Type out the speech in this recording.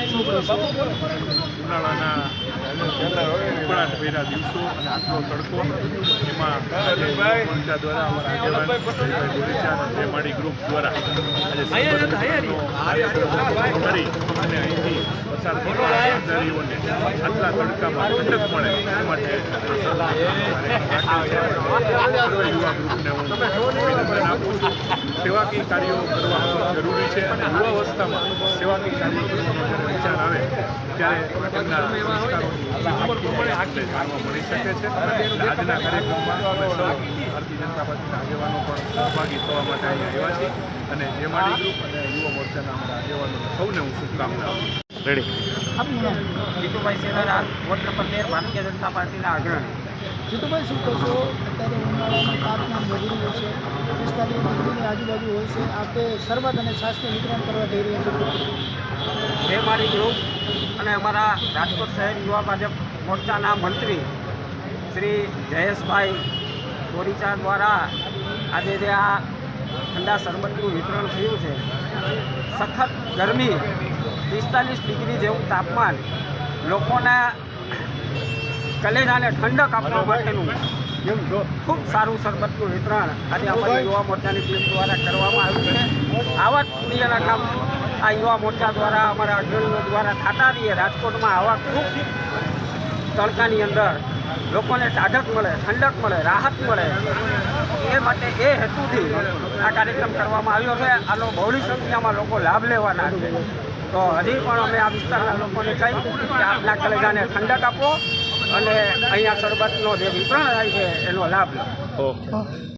શું ઉકળાટ ઉનાળાના દિવસો અને આટલો તડકો એમાં મોરચા ગ્રુપ દ્વારા અને અહીંથી પસાર થતા રાહદારીઓને આટલા તડકામાં ઠંડક મળે એ માટે યુવા કાર્યો કરવા જરૂરી છે અને યુવા અવસ્થામાં સેવાકીય કાર્યો વિચાર આવે ત્યારે એમના સંસ્કારોની જાણવા મળી શકે છે આજના કાર્યક્રમમાં અમે સૌ ભારતીય જનતા પાર્ટીના આગેવાનો પણ સહભાગી થવા માટે અહીંયા આવ્યા છીએ. અને જેમાડી ગ્રુપ અને યુવા મોરચાના અમારા આગેવાનોને સૌને હું શુભકામના આપું છું. રેડી જીતુભાઈ સેનારા વોર્ડ નંબર તેર ભારતીય જનતા પાર્ટીના અગ્રણી જીતુભાઈ શું કહેશો? અત્યારે ઉનાળાની છે. પિસ્તાલીસ ડિગ્રીની આજુબાજુ હોય છે. આપે શરબત અને છાશનું વિતરણ કરવા જઈ રહ્યા છો. બે મારી ગ્રુપ અને અમારા રાજકોટ શહેર યુવા ભાજપ મોરચાના મંત્રી શ્રી જયેશભાઈ બોરીચા દ્વારા આજે જે આ ઠંડા શરબતનું વિતરણ થયું છે સખત ગરમી પિસ્તાલીસ ડિગ્રી જેવું તાપમાન લોકોના કલેજાને ઠંડક આપવા માટેનું ખૂબ સારું શરબતનું વિતરણ આજે અમારી યુવા મોરચાની ટીમ દ્વારા કરવામાં આવ્યું છે. આવા જ પુણ્યના કામ આ યુવા મોરચા દ્વારા અમારા અગ્રણીઓ દ્વારા થતા રહીએ રાજકોટમાં આવા ખૂબ તડકાની અંદર લોકોને ટાઢક મળે, ઠંડક મળે, રાહત મળે. એ માટે એ હેતુથી આ કાર્યક્રમ કરવામાં આવ્યો છે. આનો બહોળી સંખ્યામાં લોકો લાભ લેવાના છે. તો હજી પણ અમે આ વિસ્તારના લોકોને કહી કે આપના કલેજાને ઠંડક આપો અને અહીંયા શરબતનો જે વિતરણ થાય છે, એનો લાભ લો.